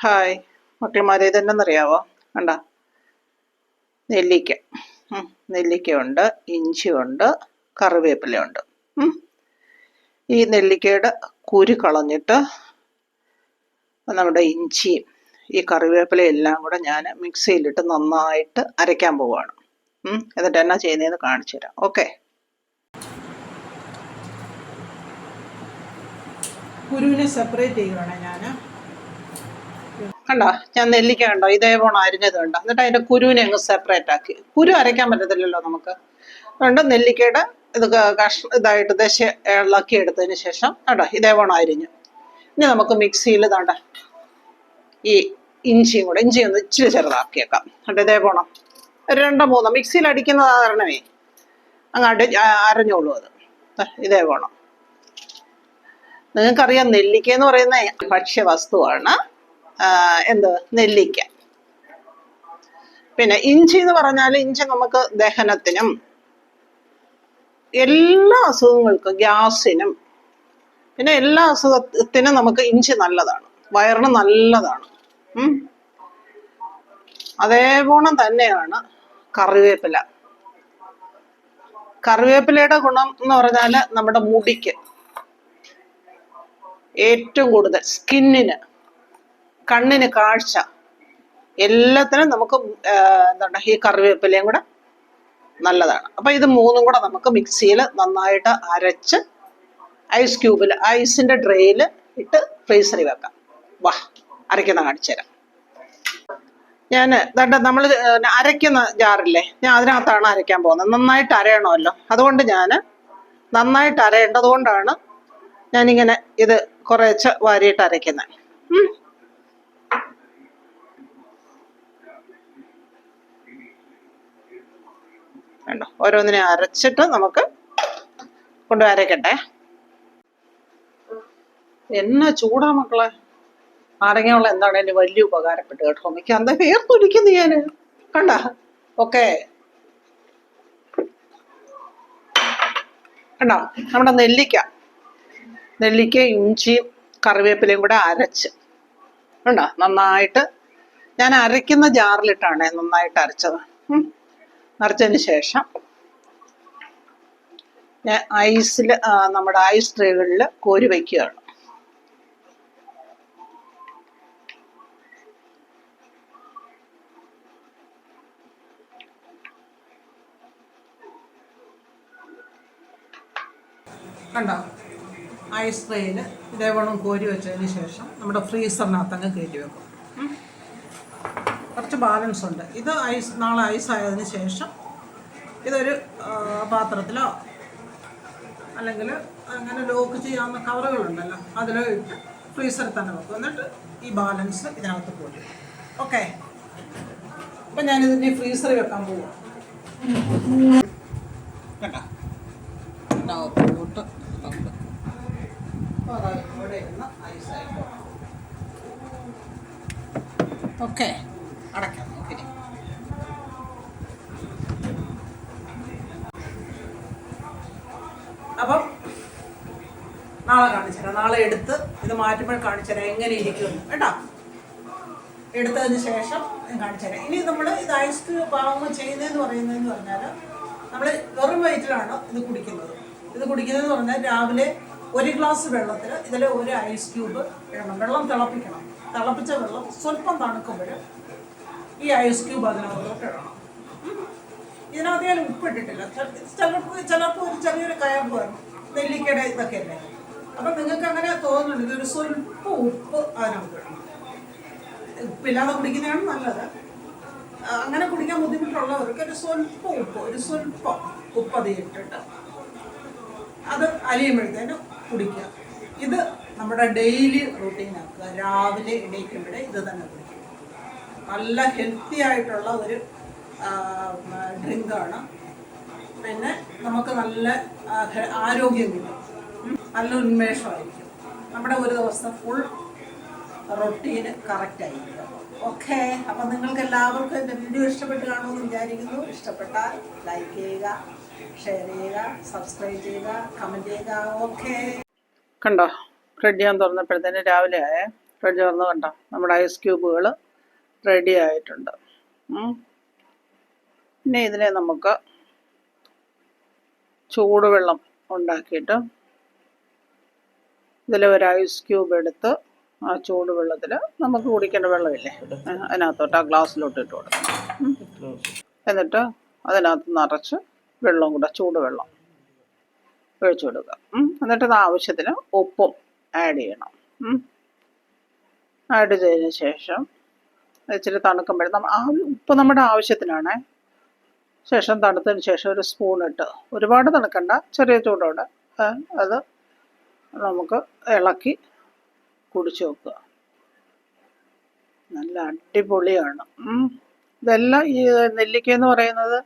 Hi. മക്കളമാരെ ഇതെന്നറിയാവോ കണ്ട. നെല്ലിക്ക. ഉം, നെല്ലിക്കയുണ്ട് ഇഞ്ചിയുണ്ട് കറിവേപ്പിലയുണ്ട്. ഉണ്ട് ഈ നെല്ലിക്കയുടെ കുരു കളഞ്ഞിട്ട് നമ്മുടെ ഇഞ്ചിയും ഈ കറിവേപ്പിലയും എല്ലാം കൂടെ ഞാൻ മിക്സിയിലിട്ട് നന്നായിട്ട് അരയ്ക്കാൻ പോവുകയാണ്. എന്നിട്ട് എന്നാ ചെയ്യുന്നതെന്ന് കാണിച്ചു തരാം. ഓക്കെ. കുരുവിനെ സെപ്പറേറ്റ് ചെയ്യുകയാണ് ഞാൻ കണ്ടോ? ഞാൻ നെല്ലിക്ക കണ്ടോ? ഇതേപോണം അരിഞ്ഞത് കണ്ടോ? എന്നിട്ട് അതിന്റെ കുരുവിനെ അങ്ങ് സെപ്പറേറ്റ് ആക്കി. കുരു അരയ്ക്കാൻ പറ്റത്തില്ലല്ലോ നമുക്ക്. അതുകൊണ്ട് നെല്ലിക്കയുടെ ഇത് കഷ ഇതായിട്ട് ദശ ഇളക്കി എടുത്തതിന് ശേഷം കണ്ടോ? ഇതേപോണം അരിഞ്ഞു. ഇനി നമുക്ക് മിക്സിയിൽ ഇതാണ്ട ഈ ഇഞ്ചിയും കൂടെ ഇഞ്ചി ഒന്ന് ഇച്ചിരി ചെറുതാക്കിയേക്കാം. എന്നിട്ട് ഇതേപോണം ഒരു രണ്ടോ മൂന്നോ. മിക്സിയിൽ അടിക്കുന്ന കാരണമേ അങ്ങ് അടി ആ- അരഞ്ഞോളൂ അത്. ഇതേ പോണം നിങ്ങൾക്കറിയാം നെല്ലിക്ക എന്ന് പറയുന്ന ഭക്ഷ്യവസ്തുവാണ്. എന്ത്? നെല്ലിക്ക. പിന്നെ ഇഞ്ചി എന്ന് പറഞ്ഞാൽ ഇഞ്ചി നമുക്ക് ദഹനത്തിനും എല്ലാ അസുഖങ്ങൾക്കും ഗ്യാസിനും പിന്നെ എല്ലാ അസുഖത്തിനും നമുക്ക് ഇഞ്ചി നല്ലതാണ്. വയറിന് നല്ലതാണ്. അതേപോലെ തന്നെയാണ് കറിവേപ്പില. കറിവേപ്പിലയുടെ ഗുണം എന്ന് പറഞ്ഞാൽ നമ്മുടെ മുടിക്ക് ഏറ്റവും കൂടുതൽ സ്കിന്നിന് കണ്ണിന് കാഴ്ച. എല്ലാത്തിനും നമുക്ക് എന്താണ് ഈ കറിവേപ്പിലയും കൂടെ നല്ലതാണ്. അപ്പൊ ഇത് മൂന്നും കൂടെ നമുക്ക് മിക്സിയിൽ നന്നായിട്ട് അരച്ച് ഐസ് ക്യൂബിൽ ഐസിന്റെ ട്രേയിൽ ഇട്ട് ഫ്രീസറി വെക്കാം. വാ അരയ്ക്കുന്ന കാണിച്ചു തരാം. ഞാൻ ദണ്ട നമ്മൾ അരയ്ക്കുന്ന ജാറില്ലേ ഞാൻ അതിനകത്താണ് അരയ്ക്കാൻ പോകുന്നത്. നന്നായിട്ട് അരയണമല്ലോ. അതുകൊണ്ട് ഞാൻ നന്നായിട്ട് അരയേണ്ടതുകൊണ്ടാണ് ഞാനിങ്ങനെ ഇത് കുറേച്ച് വാരിയിട്ട് അരയ്ക്കുന്നത് ഉം. കണ്ടോ? ഓരോന്നിനെ അരച്ചിട്ട് നമുക്ക് കൊണ്ട് അരക്കട്ടെ എന്നാ ചൂടാ മക്കളെ. നാരങ്ങയുള്ള എന്താണേലും വലിയ ഉപകാരപ്പെട്ട് കേട്ടോ? എനിക്ക് അന്ത വേർത്തൊലിക്കുന്നു ഞാൻ? കണ്ട? ഓക്കെ. കണ്ടോ? നമ്മുടെ നെല്ലിക്ക. നെല്ലിക്ക ഇഞ്ചിയും കറിവേപ്പിലയും കൂടെ അരച്ച്. കണ്ടോ? നന്നായിട്ട്. ഞാൻ അരയ്ക്കുന്ന ജാറിലിട്ടാണ് നന്നായിട്ട് അരച്ചത്. ഉം. അരച്ചതിന് ശേഷം ഞാൻ ഐസിൽ നമ്മുടെ ഐസ് ട്രേകളിൽ കോരി വയ്ക്കുകയാണ് കണ്ടോ ഐസ് ട്രേയിൽ ഇതേവണ്ണം കോരി വെച്ചതിന് ശേഷം നമ്മുടെ ഫ്രീസറിനകത്ത് അങ്ങ് കയറ്റി വെക്കും. കുറച്ച് ബാലൻസ് ഉണ്ട്. ഇത് ഐസ് നാളെ ആയതിനു ശേഷം ഇതൊരു പാത്രത്തിലോ അല്ലെങ്കിൽ അങ്ങനെ ലോക്ക് ചെയ്യാവുന്ന കവറുകളുണ്ടല്ലോ അതിലോ ഇട്ട് ഫ്രീസറിൽ തന്നെ വെക്കും. എന്നിട്ട് ഈ ബാലൻസ് ഇതിനകത്ത് പോയി ഓക്കെ അപ്പം ഞാനിതിന്റെ ഫ്രീസറിൽ വെക്കാൻ പോവാം. കേട്ടോ? പോട്ട് ഐസായിട്ട് ഓക്കെ അപ്പം നാളെ കാണിച്ചു തരാം നാളെ എടുത്ത് ഇത് മാറ്റുമ്പോൾ കാണിച്ചു തരാം എങ്ങനെ ഇരിക്കുമെന്ന് കേട്ടോ? എടുത്തതിന് ശേഷം ഞാൻ കാണിച്ചു തരാം ഇനി നമ്മൾ ഇത് ഐസ് പാവങ്ങൾ ചെയ്യുന്നതെന്ന് പറയുന്നതെന്ന് പറഞ്ഞാൽ നമ്മൾ വെറും വയറ്റിലാണ് ഇത് കുടിക്കുന്നത്. ഇത് കുടിക്കുന്നതെന്ന് പറഞ്ഞാൽ രാവിലെ ഒരു ഗ്ലാസ് വെള്ളത്തിൽ ഇതിൽ ഒരു ഐസ് ക്യൂബ് ഇടണം. വെള്ളം തിളപ്പിക്കണം. തിളപ്പിച്ച വെള്ളം സ്വല്പം തണുക്കുമ്പോൾ ഈ ഐസ് ക്യൂബ് അതിനകത്തോട്ട് ഇടണം. ഇതിനകത്ത് ഞാൻ ഉപ്പിട്ടിട്ടില്ല ചിലപ്പോൾ ചിലപ്പോൾ ഒരു ചെറിയൊരു കയമ്പ് വരണം നെല്ലിക്കയുടെ ഇതൊക്കെ അല്ലേ അപ്പം നിങ്ങൾക്ക് അങ്ങനെ തോന്നുന്നുണ്ട്. ഒരു സ്വല്പം ഉപ്പ് അതിനകത്ത് ഇടണം. ഉപ്പില്ലാതെ കുടിക്കുന്നതാണ് നല്ലത്. അങ്ങനെ കുടിക്കാൻ ബുദ്ധിമുട്ടുള്ളവർക്ക് ഒരു സ്വല്പം ഉപ്പ് ഒരു സ്വല്പം ഉപ്പ് അത് ഇട്ടിട്ട് അത് അലിയുമ്പോഴത്തേന് കുടിക്കുക. ഇത് നമ്മുടെ ഡെയിലി റൂട്ടീനാക്കുക രാവിലെ എണീക്കുമ്പോഴേ ഇത് തന്നെ കുടിക്കുക. നല്ല ഹെൽത്തി ആയിട്ടുള്ള ഒരു ഡ്രിങ്കാണ് പിന്നെ നമുക്ക് നല്ല ആരോഗ്യം കിട്ടും. നല്ല ഉന്മേഷമായിരിക്കും. നമ്മുടെ ഒരു ദിവസം ഫുൾ റൊട്ടീന് കറക്റ്റ് ആയിരിക്കും. ഓക്കെ അപ്പം നിങ്ങൾക്ക് എല്ലാവർക്കും എന്റെ വീഡിയോ ഇഷ്ടപ്പെട്ട് കാണുമെന്ന് വിചാരിക്കുന്നു. ഇഷ്ടപ്പെട്ടാൽ ലൈക്ക് ചെയ്യുക ഷെയർ ചെയ്യുക സബ്സ്ക്രൈബ് ചെയ്യുക കമന്റ് ചെയ്യുക. ഓക്കെ കണ്ടോ? ഫ്രിഡ്ജ് ഞാൻ തുറന്നപ്പോഴത്തേന് രാവിലെ ആയേ. ഫ്രിഡ്ജ് തുറന്ന് കണ്ടോ? നമ്മുടെ ഐസ് ക്യൂബുകൾ റെഡി ആയിട്ടുണ്ട്. പിന്നെ ഇതിനെ നമുക്ക് ചൂടുവെള്ളം ഉണ്ടാക്കിയിട്ട് ഇതിൽ ഒരു ഐസ് ക്യൂബ് എടുത്ത് ആ ചൂടുവെള്ളത്തിൽ നമുക്ക് കുടിക്കേണ്ട വെള്ളമില്ലേ? അതിനകത്തോട്ട് ആ ഗ്ലാസ്സിലോട്ട് ഇട്ട് കൊടുക്കണം. എന്നിട്ട് അതിനകത്ത് നിറച്ച് വെള്ളം കൂടെ ചൂടുവെള്ളം ഒഴിച്ചു കൊടുക്കുക. എന്നിട്ട് അത് ആവശ്യത്തിന് ഉപ്പും ആഡ് ചെയ്യണം. ആഡ് ചെയ്തതിന് ശേഷം ഇച്ചിരി തണുക്കുമ്പോഴും നമ്മ ആ ഉപ്പ് നമ്മുടെ ആവശ്യത്തിനാണ്. ശേഷം തണുത്തതിന് ശേഷം ഒരു സ്പൂൺ ഇട്ട്. ഒരുപാട് തണുക്കണ്ട ചെറിയ ചൂടോടെ. അത് നമുക്ക് ഇളക്കി കുടിച്ചു നോക്കുക നല്ല അടിപൊളിയാണ്. ഇതെല്ലാം ഈ നെല്ലിക്ക എന്ന് പറയുന്നത്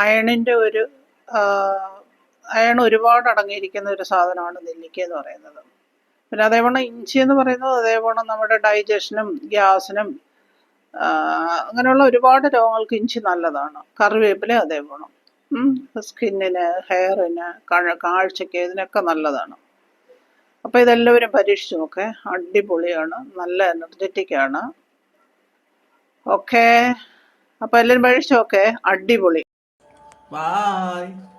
അയണിന്റെ ഒരു അയൺ ഒരുപാട് അടങ്ങിയിരിക്കുന്ന ഒരു സാധനമാണ് നെല്ലിക്ക എന്ന് പറയുന്നത്. പിന്നെ അതേപോലെ ഇഞ്ചി എന്ന് പറയുന്നത് അതേപോലെ നമ്മുടെ ഡൈജഷനും ഗ്യാസിനും അങ്ങനെയുള്ള ഒരുപാട് രോഗങ്ങൾക്ക് ഇഞ്ചി നല്ലതാണ്. കറിവേപ്പില അതേപോലെ സ്കിന്നിന് ഹെയറിന് കാഴ്ചയ്ക്ക് ഇതിനൊക്കെ നല്ലതാണ്. അപ്പോൾ ഇതെല്ലാവരും പരീക്ഷിച്ച് നോക്കേ. അടിപൊളിയാണ്. നല്ല എനർജറ്റിക് ആണ്. ഓക്കേ അപ്പോൾ എല്ലാവരും പരീക്ഷിച്ച് നോക്കേ. അടിപൊളി. Bye.